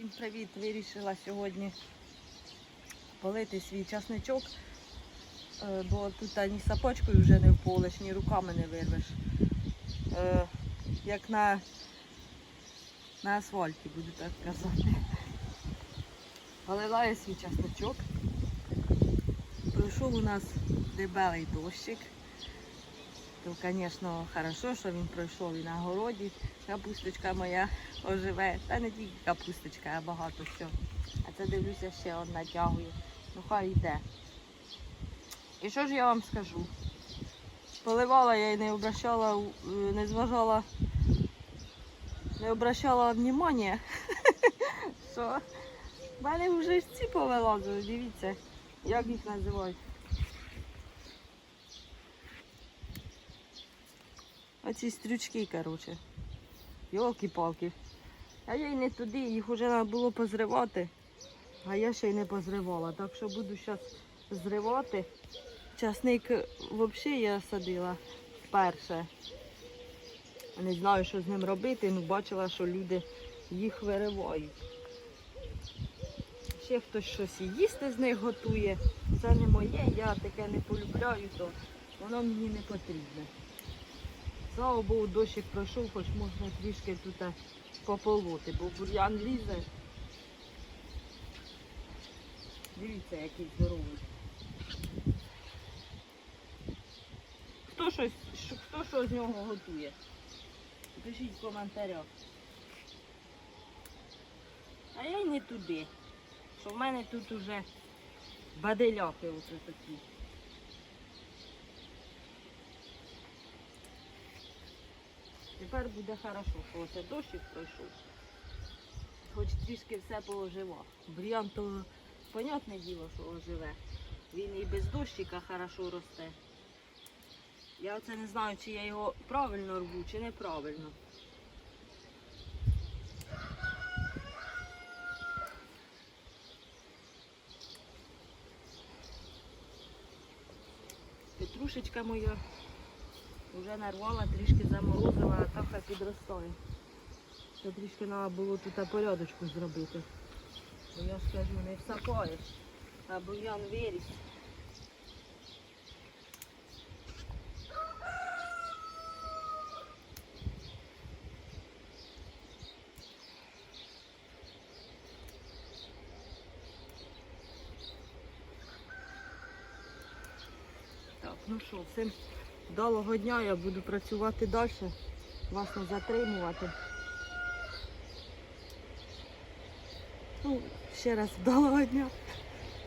Всім привіт! Вирішила сьогодні полити свій часничок, е, бо тут ані сапочкою вже не вполиш, ні руками не вирвеш. Е, Як на, на асфальті, буду так казати. Полила я свій часничок. Пройшов у нас дебелий дощик. То, звісно, хорошо, що він пройшов і на городі. Капусточка моя оживе. Та не тільки капусточка, а багато що. А це дивлюся ще он натягує. Ну хай йде. І що ж я вам скажу? Поливала я і не обращала, е, не зважала, не обращала внимання, що в мене вже ці повилазили, дивіться, як їх називають. Оці стрючки, коротше. Йолки-палки. А я й не туди, їх вже треба було позривати. А я ще й не позривала. Так що буду зараз зривати. Часник взагалі я садила вперше. Не знаю, що з ним робити, ну бачила, що люди їх виривають. Ще хтось щось і їсти з них готує. Це не моє, я таке не полюбляю, то воно мені не потрібне. Слава Богу, дощик пройшов, хоч можна трішки тут е, пополоти, бо бур'ян лізе. Дивіться, який здоровий. Хто щось, що- хто що з нього готує? Пишіть в коментарях. А я й не туди. Що в мене тут уже баделяки оце такі. Тепер буде хорошо, що оце дощик пройшов. Хоч трішки все пооживав. Бур'ян то понятне діло, що оживе. Він і без дощика хорошо росте. Я оце не знаю, чи я його правильно рву, чи неправильно. Петрушечка моя вже нарвала, трішки заморозила, а так хай підростає. Ще трішки треба було тут порядочку зробити. Бо я ж кажу, не всапаєш, а бур'ян виріс. Так, ну що, всім Вдалого дня, я буду працювати далі, вас не затримувати. Ну, ще раз вдалого дня.